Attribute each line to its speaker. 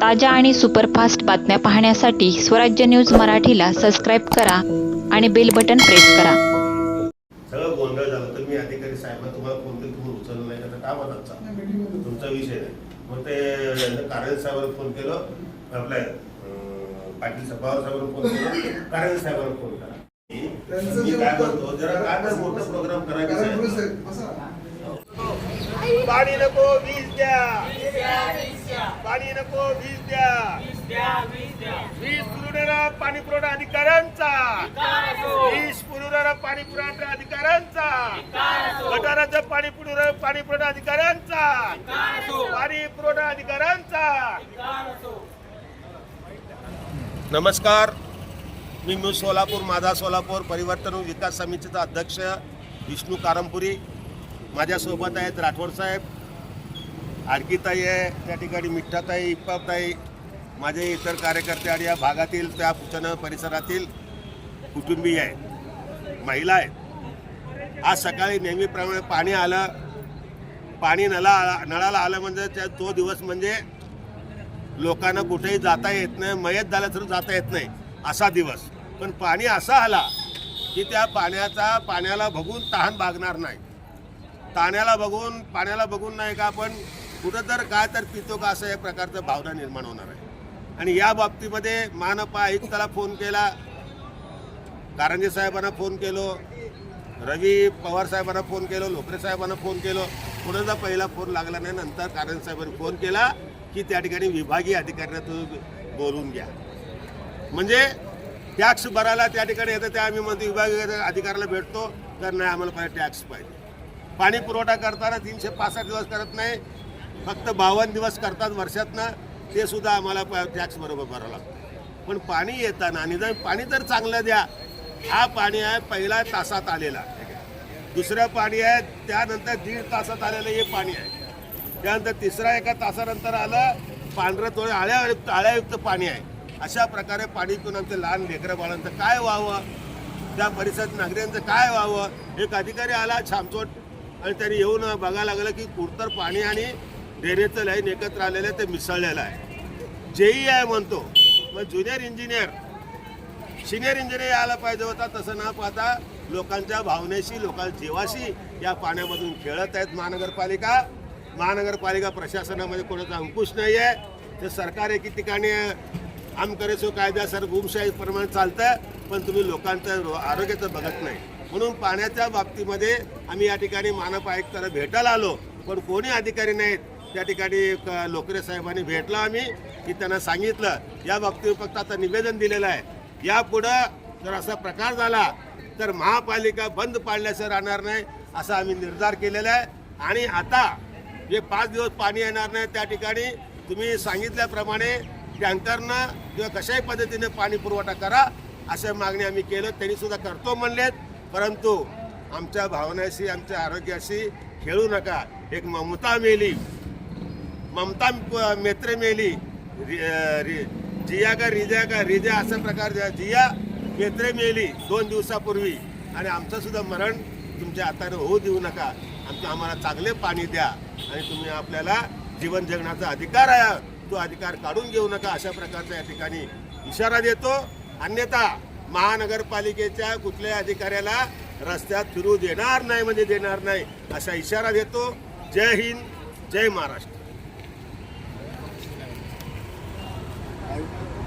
Speaker 1: ताज्या आणि सुपरफास्ट बातम्या पाहण्यासाठी स्वराज्य न्यूज मराठीला सबस्क्राईब करा आणि बेल बटन प्रेस करा.
Speaker 2: सगळं गोंधळ झालं. तर मी अधिकारी साहेबांना तुम्हाला फोन केला तुम्ही उचललं नाही. तर काय तुमचा विषय नाही. मग ते कारंज साहेबांना फोन केलं. आपल्या पाटील पवार साहेबांना फोन केलं. कारंज साहेबांना फोन करा
Speaker 3: त्यांचं
Speaker 2: मी काय म्हणतो? जरा काय मोठं प्रोग्राम करायचं साहेब.
Speaker 3: साहेब.
Speaker 2: पाणी नको वीज द्या. पाणी नको वीज द्या. वीज पुरवणारा पाणी पुरवठा अधिकाऱ्यांचा वीज पुरवणारा पाणी पुरवठा अधिकाऱ्यांचा. गटाराचं पाणी पुरवठा पाणी पुरवठा अधिकाऱ्यांचा. पाणी पुरवठा अधिकाऱ्यांचा. नमस्कार. मी मी सोलापूर माझा सोलापूर परिवर्तन विकास समितीचा अध्यक्ष विष्णू कारंपुरी. माझ्यासोबत आहेत राठोड साहेब आडकीताई आहे त्या ठिकाणी मिठ्ठाताई इप्पाताई माझे इतर कार्यकर्ते आणि या भागातील त्या पुचन परिसरातील कुटुंबीय आहेत महिला आहेत. आज सकाळी नेहमीप्रमाणे पाणी आलं. पाणी नळा नळाला आलं म्हणजे त्या तो दिवस म्हणजे लोकांना कुठेही जाता येत नाही मयत झालं तर जाता येत नाही असा दिवस. पण पाणी असा आला की त्या पाण्याचा पाण्याला बघून तहान भागणार नाही. ताण्याला बघून पाण्याला बघून नाही का आपण कुठं तर काय तर पितो का असं एक प्रकारचं भावना निर्माण होणार आहे. आणि या बाबतीमध्ये महानपा आयुक्ताला फोन केला. कारंजे साहेबांना फोन केलो. रवी पवार साहेबांना फोन केलो. लोकरे साहेबांना फोन केलो. कोणाचा पहिला फोन लागला नाही. नंतर कारंजे साहेबांनी फोन केला की त्या ठिकाणी विभागीय अधिकाऱ्यांना तुम्ही बोलून घ्या. म्हणजे टॅक्स भरायला त्या ठिकाणी येतं त्या आम्ही म्हणतो विभागीय अधिकाऱ्याला भेटतो. तर नाही आम्हाला पाहिजे टॅक्स पाहिजे. पाणी पुरवठा करताना तीनशे पासष्ट दिवस करत नाही. फक्त बावन्न दिवस करतात वर्षातनं ते सुद्धा आम्हाला टॅक्स बरोबर भरावं लागतं. पण पाणी येताना निदान पाणी तर चांगलं द्या हा पाणी आहे पहिला तासात आलेला. दुसरं पाणी आहे त्यानंतर दीड तासात आलेलं हे पाणी आहे. त्यानंतर तिसरा एका तासानंतर आलं पांढरं थोडं आळ्यायुक्त आळ्यायुक्त पाणी आहे. अशा प्रकारे पाणी पिऊन आमच्या लहान लेकरं बाळांचं काय व्हावं? त्या परिसरात नागरिकांचं काय व्हावं? एक अधिकारी आला छामचोट आणि त्यांनी येऊन बघायला लागलं की कुरतर पाणी आणि डेरेचं लाईन एकत्र आलेलं आहे ते मिसळलेलं आहे. जेई आहे म्हणतो. मग ज्युनियर इंजिनियर सिनियर इंजिनियर यायला पाहिजे होता तसं न पाहता लोकांच्या भावनेशी लोकांच्या जीवाशी या पाण्यामधून खेळत आहेत महानगरपालिका. महानगरपालिका प्रशासनामध्ये कोणाचा अंकुश नाही आहे ते सरकार एकी ठिकाणी आम करेसो कायदा सर गुमशाही प्रमाण चालतं पण तुम्ही लोकांचं रो- आरोग्याचं बघत नाही. म्हणून पाण्याच्या बाबतीमध्ये आम्ही या ठिकाणी मानप आयुक्ताला भेटायला आलो पण कोणी अधिकारी नाहीत. त्या ठिकाणी लोकरे साहेबांनी भेटलो आम्ही की त्यांना सांगितलं. या बाबतीत फक्त आता निवेदन दिलेलं आहे. यापुढं जर असा प्रकार झाला तर महापालिका बंद पाडल्याचं राहणार नाही असा आम्ही निर्धार केलेला आहे. आणि आता जे पाच दिवस पाणी येणार नाही त्या ठिकाणी तुम्ही सांगितल्याप्रमाणे टँकरनं किंवा कशाही पद्धतीने पाणी पुरवठा करा अशा मागणी आम्ही केलं. त्यांनीसुद्धा करतो म्हणलेत. परंतु आमच्या भावनाशी आमच्या आरोग्याशी खेळू नका. एक ममता मेली ममता प- मेत्रे मेली रि- जिया का रिजा का रिजा अशा प्रकार जिया मेत्रे मेली दोन दिवसापूर्वी. आणि आमचं सुद्धा मरण तुमच्या हाताने होऊ देऊ नका. आमचं आम्हाला चांगले पाणी द्या. आणि तुम्ही आपल्याला जीवन जगण्याचा अधिकार आहे. तो अधिकार काढून घेऊ नका अशा प्रकारचा या ठिकाणी इशारा देतो. अन्यथा महानगरपालिकेच्या कुठल्याही अधिकाऱ्याला रस्त्यात फिरू देणार नाही म्हणजे देणार नाही असा इशारा देतो. जय हिंद जय महाराष्ट्र. out.